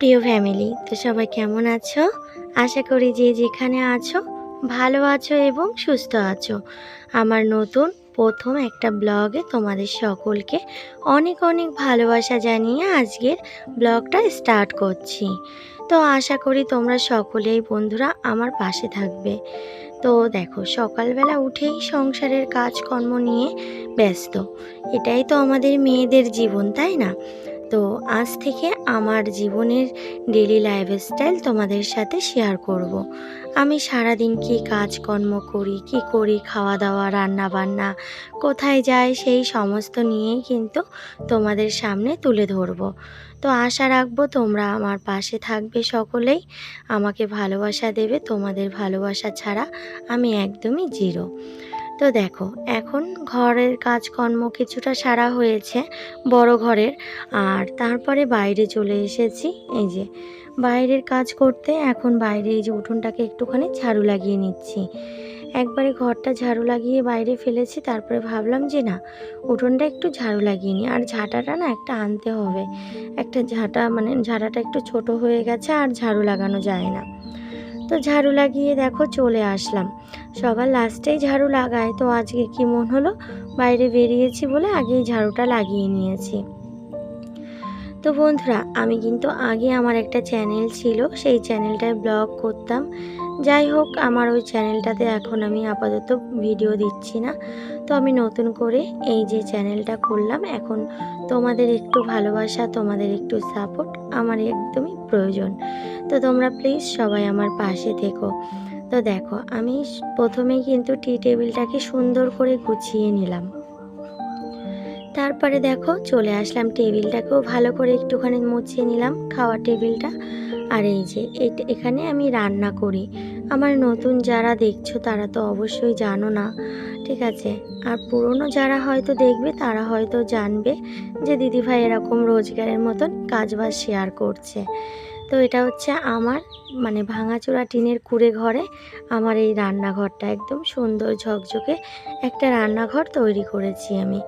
প্রিয় ফ্যামিলি, তো সবাই কেমন আছো? আশা করি যে যেখানে আছো, ভালো আছো এবং সুস্থ আছো। আমার নতুন প্রথম একটা ব্লগে তোমাদের সকলকে অনেক অনেক ভালোবাসা জানিয়ে আজকের ব্লগটা স্টার্ট করছি। তো আশা করি তোমরা সকলেই বন্ধুরা আমার পাশে থাকবে। তো দেখো, সকালবেলা উঠেই সংসারের কাজকর্ম নিয়ে ব্যস্ত। এটাই তো আমাদের মেয়েদের জীবন, তাই না? তো আজ থেকে আমার জীবনের ডেলি লাইফস্টাইল তোমাদের সাথে শেয়ার করব। আমি সারাদিন কি কাজকর্ম করি, কি করি খাওয়া দাওয়া রান্না বান্না কোথায় যাই, সেই সমস্ত নিয়েই কিন্তু তোমাদের সামনে তুলে ধরবো তো আশা রাখব তোমরা আমার পাশে থাকবে সকলেই, আমাকে ভালোবাসা দেবে, তোমাদের ভালোবাসা ছাড়া আমি একদমই জিরো তো দেখো, এখন ঘরের কাজকর্ম কিছুটা সারা হয়েছে, বড় ঘরের। আর তারপরে বাইরে চলে এসেছি, এই যে। বাইরের কাজ করতে এখন বাইরে এই যে উঠোনটাকে একটুখানি ঝাড়ু লাগিয়ে নিচ্ছি। একবারে ঘরটা ঝাড়ু লাগিয়ে বাইরে ফেলেছি, তারপরে ভাবলাম যে না, উঠোনটা একটু ঝাড়ু লাগিয়ে নিই। আর ঝাঁটাটা না একটা আনতে হবে। একটা ঝাঁটা মানে ঝাঁটাটা একটু ছোট হয়ে গেছে, আর ঝাড়ু লাগানো যায় না। তো ঝাড়ু লাগিয়ে দেখো চলে আসলাম। সবার লাস্টেই ঝাড়ু লাগায়। তো আজকে কি মন হলো? বাইরে বেরিয়েছি বলে আগেই ঝাড়ুটা লাগিয়ে নিয়েছি। তো বন্ধুরা, আমি কিন্তু আগে আমার একটা চ্যানেল ছিল, সেই চ্যানেলটায় ব্লগ করতাম। যাই হোক, আমার ওই চ্যানেলটাতে এখন আমি আপাতত ভিডিও দিচ্ছি না। তো আমি নতুন করে এই যে চ্যানেলটা করলাম, এখন তোমাদের একটু ভালোবাসা, তোমাদের একটু সাপোর্ট আমার একদমই প্রয়োজন। তো তোমরা প্লিজ সবাই আমার পাশে থেকো। তো দেখো, আমি প্রথমেই কিন্তু টি টেবিলটাকে সুন্দর করে গুছিয়ে নিলাম। তারপরে দেখো, চলে আসলাম টেবিলটাকেও ভালো করে একটুখানি মুছিয়ে নিলাম খাওয়ার টেবিলটা আর এই যে এই- এখানে আমি রান্না করি। আমার নতুন যারা দেখছ, তারা তো অবশ্যই জানো না, ঠিক আছে? আর পুরনো যারা হয়তো দেখবে, তারা হয়তো জানবে যে দিদিভাই এরকম রোজগারের মতন কাজবাজ শেয়ার করছে। তো এটা হচ্ছে আমার মানে ভাঙাচোরা টিনের কুড়ে ঘরে আমার এই রান্নাঘরটা একদম সুন্দর ঝকঝকে একটা রান্নাঘর তৈরি করেছি আমি।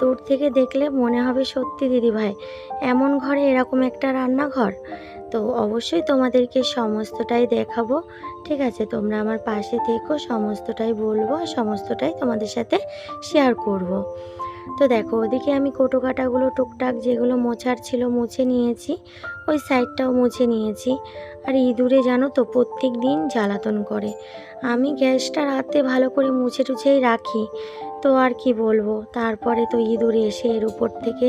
দূর থেকে দেখলে মনে হবে সত্যি দিদি ভাই, এমন ঘরে এরকম একটা রান্নাঘর? তো অবশ্যই তোমাদেরকে সমস্তটাই দেখাবো, ঠিক আছে? তোমরা আমার পাশে থেকো, সমস্তটাই বলব সমস্তটাই তোমাদের সাথে শেয়ার করব। তো দেখো, ওদিকে আমি কোটো কাটাগুলো টুকটাক যেগুলো মোছার ছিল মুছে নিয়েছি, ওই সাইডটাও মুছে নিয়েছি। আর ইঁদুরে জানো তো প্রত্যেক দিন জ্বালাতন করে। আমি গ্যাসটা রাতে ভালো করে মুছে টুছেই রাখি, তো আর কি বলব? তারপরে তো ইঁদুর এসে এর উপর থেকে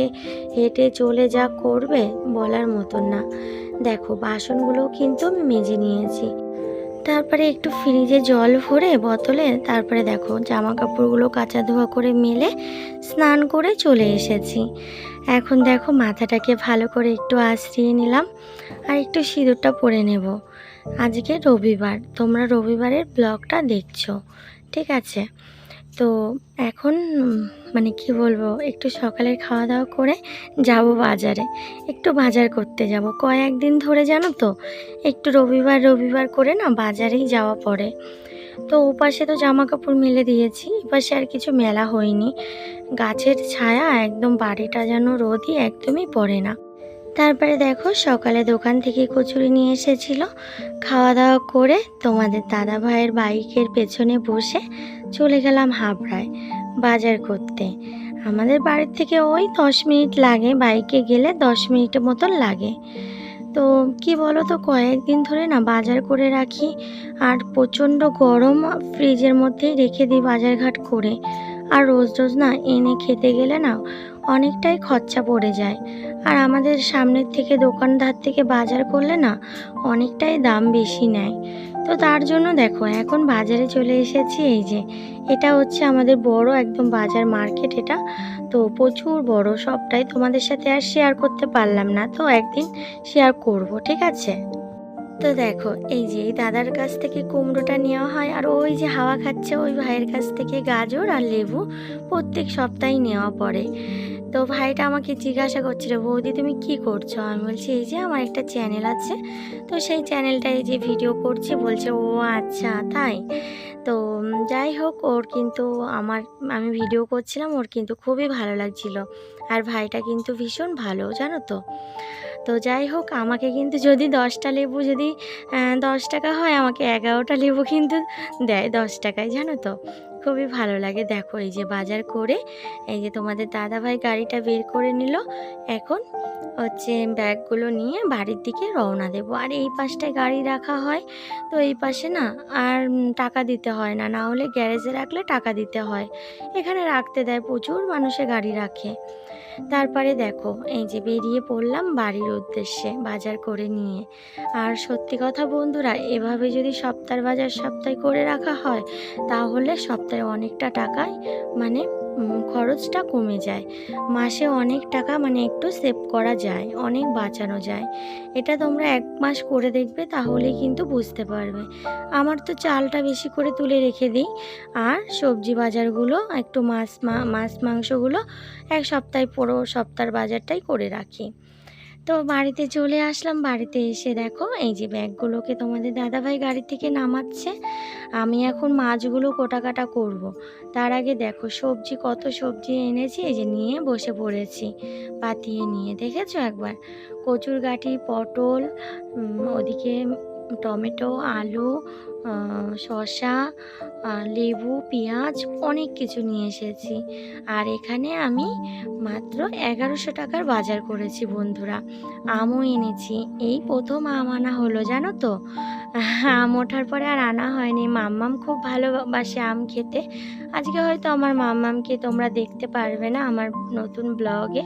হেঁটে চলে যা করবে, বলার মতন না। দেখো, বাসনগুলোও কিন্তু আমি মেজে নিয়েছি। তারপরে একটু ফ্রিজে জল ভরে বোতলে তারপরে দেখো জামা কাপড়গুলো কাঁচা ধোয়া করে মেলে স্নান করে চলে এসেছি। এখন দেখো মাথাটাকে ভালো করে একটু আশ্রিয়ে নিলাম আর একটু সিঁদুরটা পরে নেব। আজকে রবিবার, তোমরা রবিবারের ব্লগটা দেখছ, ঠিক আছে? তো এখন মানে কি বলব, একটু সকালের খাওয়া দাওয়া করে যাব বাজারে। একটু বাজার করতে যাব। কয়েকদিন ধরে জানো তো, একটু রবিবার রবিবার করে না বাজারেই যাওয়া পড়ে। তো ওপাশে তো জামা কাপড় মেলে দিয়েছি, এপাশে আর কিছু মেলা হয়নি। গাছের ছায়া একদম বাড়িটা যেন রোদই একদমই পড়ে না। তারপরে দেখো, সকালে দোকান থেকে কচুরি নিয়ে এসেছিল। খাওয়া দাওয়া করে তোমাদের দাদা ভাইয়ের বাইকের পেছনে বসে চলে গেলাম হাবড়ায় বাজার করতে। আমাদের বাড়ির থেকে ওই দশ মিনিট লাগে, বাইকে গেলে দশ মিনিটের মতন লাগে। তো কি বলো তো কয়েকদিন ধরে না বাজার করে রাখি, আর প্রচণ্ড গরম ফ্রিজের মধ্যেই রেখে দিই বাজারঘাট করে। আর রোজ রোজ না এনে খেতে গেলে না অনেকটাই খরচা পড়ে যায়। আর আমাদের সামনের থেকে দোকানদার থেকে বাজার করলে না অনেকটাই দাম বেশি নেয়। তো তার জন্য দেখো, এখন বাজারে চলে এসেছি। এই যে, এটা হচ্ছে আমাদের বড় একদম বাজার মার্কেট এটা। তো প্রচুর বড়, সবটাই তোমাদের সাথে আর শেয়ার করতে পারলাম না। তো একদিন শেয়ার করব, ঠিক আছে? তো দেখো, এই যে, এই দাদার কাছ থেকে কুমড়োটা নেওয়া হয়, আর ওই যে হাওয়া খাচ্ছে, ওই ভাইয়ের কাছ থেকে গাজর আর লেবু প্রত্যেক সপ্তাহে নেওয়া পড়ে। তো ভাইটা আমাকে জিজ্ঞাসা করছিল, বৌদি, তুমি কি করছ? আমি বলছি, এই যে আমার একটা চ্যানেল আছে। তো সেই চ্যানেলটায় যে ভিডিও করছি, বলছে, ও আচ্ছা তাই? তো যাই হোক, ওর কিন্তু আমার, আমি ভিডিও করছিলাম, ওর কিন্তু খুবই ভালো লাগছিল। আর ভাইটা কিন্তু ভীষণ ভালো, জানো তো? তো যাই হোক, আমাকে কিন্তু যদি দশটা লেবু যদি দশ টাকা হয়, আমাকে এগারোটা লেবু কিন্তু দেয় দশ টাকায়, জানো তো? খুবই ভালো লাগে। দেখো, এই যে বাজার করে, এই যে তোমাদের দাদাভাই গাড়িটা বের করে নিল, এখন হচ্ছে ব্যাগগুলো নিয়ে বাড়ির দিকে রওনা দেবো। আর এই পাশটায় গাড়ি রাখা হয়, তো এই পাশে না আর টাকা দিতে হয় না না হলে গ্যারেজে রাখলে টাকা দিতে হয়। এখানে রাখতে দেয় প্রচুর, মানুষে গাড়ি রাখে। তারপরে দেখো, এই যে বেরিয়ে পড়লাম বাড়ির উদ্দেশ্যে বাজার করে নিয়ে। আর সত্যি কথা বন্ধুরা, এভাবে যদি সপ্তাহ বাজার সপ্তাহে করে রাখা হয়, তাহলে সপ্তাহে অনেকটা টাকায় মানে খরচটা কমে যায়। মাসে অনেক টাকা মানে একটু সেভ করা যায়, অনেক বাঁচানো যায়। এটা তোমরা এক মাস করে দেখবে তাহলে কিন্তু বুঝতে পারবে। আমার তো চালটা বেশি করে তুলে রেখে দিই। আর সবজি বাজারগুলো একটু মাছ মাছ মাংসগুলো এক সপ্তাহে পুরো সপ্তাহের বাজারটাই করে রাখি। তো বাড়িতে চলে আসলাম। বাড়িতে এসে দেখো, এই যে ব্যাগগুলোকে তোমাদের দাদাভাই গাড়ি থেকে নামাচ্ছে। আমি এখন মাছগুলো কোটা কাটা করব। তার আগে দেখো, সবজি, কত সবজি এনেছি, এই যে নিয়ে বসে পড়েছি। পাতিয়ে নিয়ে, দেখেছ একবার? কচুর গাঠি পটল ওদিকে টমেটো, আলু শসা লেবু, পেঁয়াজ অনেক কিছু নিয়ে এসেছি। আর এখানে আমি মাত্র এগারোশো টাকার বাজার করেছি বন্ধুরা। আমও এনেছি। এই প্রথম আম আনা হলো, জানো তো? আম ওঠার পরে আর আনা হয়নি। মাম্মাম খুব ভালোবাসে আম খেতে। আজকে হয়তো আমার মাম্মামকে তোমরা দেখতে পারবে না আমার নতুন ব্লগে।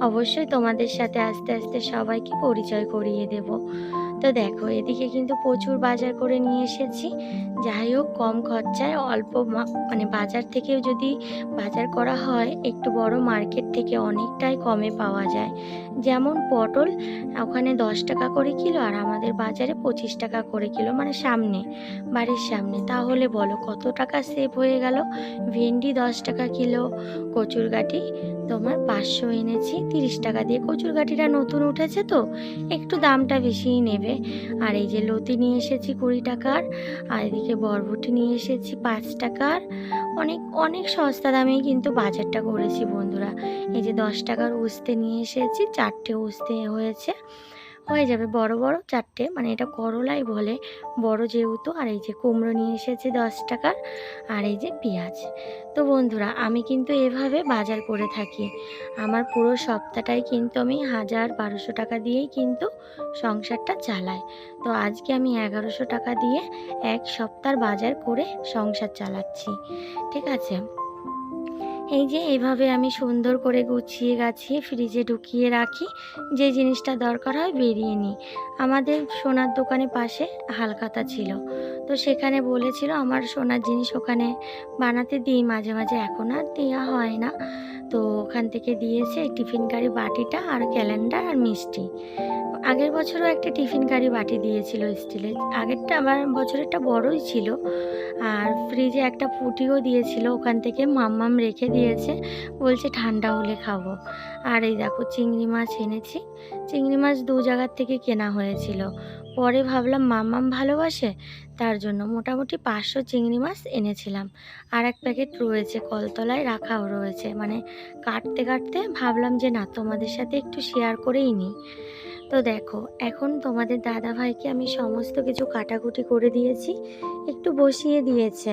অবশ্যই তোমাদের সাথে আস্তে আস্তে সবাইকে পরিচয় করিয়ে দেব। তো দেখো, এদিকে কিন্তু প্রচুর বাজার করে নিয়ে এসেছি। যাই হোক, কম খরচায় অল্প মানে বাজার থেকেও যদি বাজার করা হয়, একটু বড় মার্কেট থেকে অনেকটাই কমে পাওয়া যায়। যেমন পটল, ওখানে দশ টাকা করে কিলো আর আমাদের বাজারে পঁচিশ টাকা করে কিলো মানে সামনে, বাড়ির সামনে। তাহলে বলো, কত টাকা সেভ হয়ে গেল? ভেন্ডি দশ টাকা কিলো কচুর গাঠি তোমার পাঁচশো এনেছি, তিরিশ টাকা দিয়ে। কচুর গাঠিটা নতুন উঠেছে তো, একটু দামটা বেশিই নেবে। আর এই যে লতি নিয়ে এসেছি কুড়ি টাকার, আর এদিকে বরবটি নিয়ে এসেছি পাঁচ টাকার। অনেক অনেক সস্তা দামেই কিন্তু বাজারটা করেছি বন্ধুরা। এই যে দশ টাকার উস্তে নিয়ে এসেছি, চারটে উস্তে হয়েছে। হয়ে যাবে। বড় বড় চারটে মানে এটা করলাই বলে। বড় যেহেতু, আর এই যে কুমড়ো নিয়ে এসেছে দশ টাকার, আর এই যে পেঁয়াজ। তো বন্ধুরা, আমি কিন্তু এভাবে বাজার করে থাকি। আমার পুরো সপ্তাহটাই কিন্তু আমি হাজার বারোশো টাকা দিয়েই কিন্তু সংসারটা চালাই। তো আজকে আমি এগারোশো টাকা দিয়ে এক সপ্তাহ বাজার করে সংসার চালাচ্ছি। ঠিক আছে? এই যে এভাবে আমি সুন্দর করে গুছিয়ে গাছিয়ে ফ্রিজে ঢুকিয়ে রাখি, যে জিনিসটা দরকার হয় বেরিয়ে নিই। আমাদের সোনার দোকানে পাশে হালকাতা ছিল। তো সেখানে বলেছিল, আমার সোনার জিনিস ওখানে বানাতে দিই, মাঝে মাঝে। এখন আর দেওয়া হয় না। তো ওখান থেকে দিয়েছে টিফিন কারি বাটিটা আর ক্যালেন্ডার আর মিষ্টি। আগের বছরও একটা টিফিন কারি বাটি দিয়েছিল স্টিলের। আগেরটা আমার বছরেরটা বড়ই ছিল। আর ফ্রিজে একটা পুটিও দিয়েছিল, ওখান থেকে মাম্মাম রেখে দিয়েছে। বলছে ঠান্ডা হলে খাব। আর এই দেখো চিংড়ি মাছ এনেছি। চিংড়ি মাছ দু জায়গার থেকে কেনা হয়েছিল। পরে ভাবলাম মাম্মাম ভালোবাসে তার জন্য মোটামুটি পাঁচশো চিংড়ি মাছ এনেছিলাম। আর এক প্যাকেট রয়েছে কলতলায়, রাখাও রয়েছে। মানে কাটতে কাটতে ভাবলাম যে না, তোমাদের সাথে একটু শেয়ার করেই নিই। তো দেখো, এখন তোমাদের দাদা ভাইকে আমি সমস্ত কিছু কাটাকুটি করে দিয়েছি, একটু বসিয়ে দিয়েছে।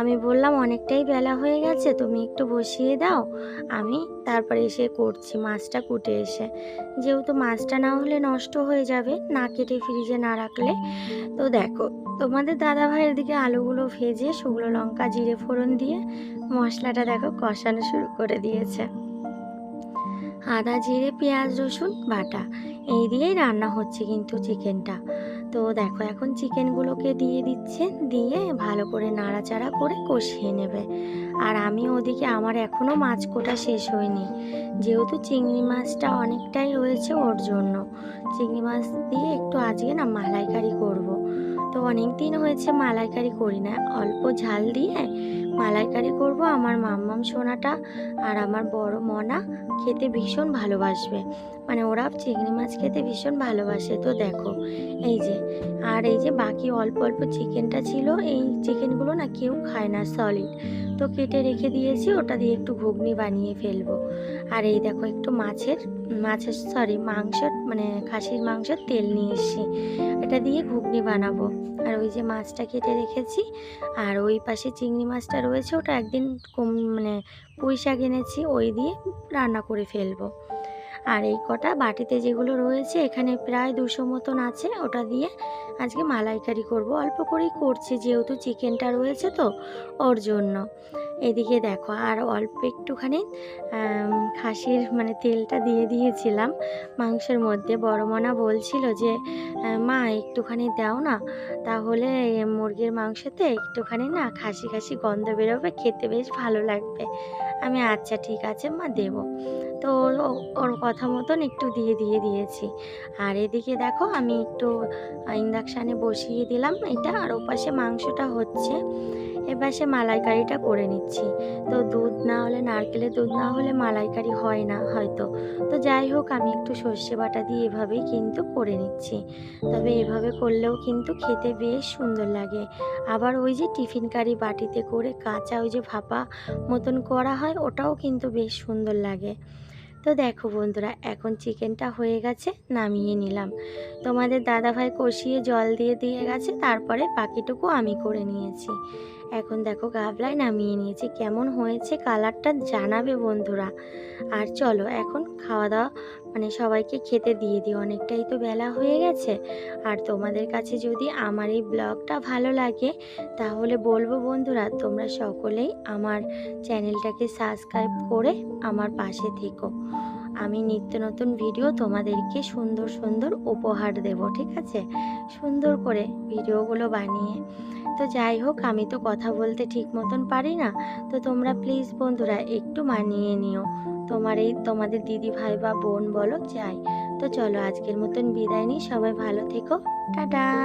আমি বললাম, অনেকটাই বেলা হয়ে গেছে, তুমি একটু বসিয়ে দাও, আমি তারপরে এসে করছি মাছটা কুটে এসে। যেহেতু মাছটা না হলে নষ্ট হয়ে যাবে, না কেটে ফ্রিজে না রাখলে, তো দেখো, তোমাদের দাদা ভাইয়ের দিকে আলুগুলো ভেজে শুকনো লঙ্কা, জিরে ফোড়ন দিয়ে মশলাটা দেখো কষানো শুরু করে দিয়েছে। আদা, জিরে, পেঁয়াজ, রসুন, বাটা। এই দিয়েই রান্না হচ্ছে কিন্তু চিকেনটা। তো দেখো, এখন চিকেনগুলোকে দিয়ে দিচ্ছে, দিয়ে ভালো করে নাড়াচাড়া করে কষিয়ে নেবে। আর আমি ওদিকে, আমার এখনও মাছ কোটা শেষ হয়নি। যেহেতু চিংড়ি মাছটা অনেকটাই রয়েছে ওর জন্য। চিংড়ি মাছ দিয়ে একটু আজকে না মালাইকারি করব। তো অনেক দিন হয়েছে মালাইকারি করি না, অল্প ঝাল দিয়ে মালাইকারি করব, আমার মাম্মাম সোনাটা আর আমার বড় মনা খেতে ভীষণ ভালোবাসবে। মানে ওরা চিংড়ি মাছ খেতে ভীষণ ভালোবাসে। তো দেখো, এই যে, আর এই যে বাকি অল্প অল্প চিকেনটা ছিল, এই চিকেনগুলো না কেউ খায় না সলিড তো কেটে রেখে দিয়েছি, ওটা দিয়ে একটু ঘুগনি বানিয়ে ফেলব। আর এই দেখো একটু মাছের মাছের সরি মাংসের মানে খাসির মাংসের তেল নিয়ে এসেছি। এটা দিয়ে ঘুগনি বানাবো। আর ওই যে মাছটা কেটে রেখেছি, আর ওই পাশে চিংড়ি মাছটা রয়েছে, ওটা একদিন কম মানে পুঁই শাক এনেছি, ওই দিয়ে রান্না করে ফেলব। আর এই কটা বাটিতে যেগুলো রয়েছে, এখানে প্রায় দুশো মতন আছে, ওটা দিয়ে আজকে মালাইকারি করব। অল্প করেই করছি, যেহেতু চিকেনটা রয়েছে তো, ওর জন্য। এদিকে দেখো, আর অল্প একটুখানি খাসির মানে তেলটা দিয়ে দিয়েছিলাম। মাংসের মধ্যে বড় মনা বলছিল যে মা, একটুখানি দাও না। তাহলে মুরগির মাংসতে একটুখানি না খাসি খাসি গন্ধ বেরোবে, খেতে বেশ ভালো লাগবে। আমি আচ্ছা ঠিক আছে, মা, দেবো। তো ওর কথা মতন একটু দিয়ে দিয়ে দিয়েছি। আর এদিকে দেখো, আমি একটু ইন্ডাকশানে বসিয়ে দিলাম। এটা আর ওপাশে মাংসটা হচ্ছে। এপাশে মালাইকারিটা করে নিচ্ছি। তো দুধ না হলে নারকেলের দুধ না হলে মালাইকারি হয় না হয়তো। তো যাই হোক, আমি একটু সর্ষে বাটা দিয়ে এভাবেই কিন্তু করে নিচ্ছি। তবে এভাবে করলেও কিন্তু খেতে বেশ সুন্দর লাগে। আবার ওই যে টিফিন কারি বাটিতে করে কাঁচা ওই যে ভাপা মতন করা হয়, ওটাও কিন্তু বেশ সুন্দর লাগে। তো দেখো বন্ধুরা, এখন চিকেনটা হয়ে গেছে, নামিয়ে নিলাম। তোমাদের দাদাভাই কষিয়ে জল দিয়ে দিয়ে গেছে, তারপরে বাকিটুকু আমি করে নিয়েছি। এখন দেখো গাবলায় নামিয়ে নিয়েছি, কেমন হয়েছে কালারটা জানাবে বন্ধুরা। আর চলো এখন খাওয়া দাওয়া মানে সবাইকে খেতে দিয়ে দিই, অনেকটাই তো বেলা হয়ে গেছে। আর তোমাদের কাছে যদি আমার এই ব্লগটা ভালো লাগে, তাহলে বলব বন্ধুরা, তোমরা সকলেই আমার চ্যানেলটাকে সাবস্ক্রাইব করে আমার পাশে থেকো। আমি নিত্য নতুন ভিডিও তোমাদেরকে সুন্দর সুন্দর উপহার দেব, ঠিক আছে? সুন্দর করে ভিডিওগুলো বানিয়ে তো যাই হোক, আমি তো কথা বলতে ঠিক মতন পারি না। তো তোমরা প্লিজ বন্ধুরা একটু মানিয়ে নিও। তোমার এই তোমাদের দিদি ভাই বা বোন বলো, যাই। তো চলো আজকের মতন বিদায় নিই। সবাই ভালো থেকো। টাটা!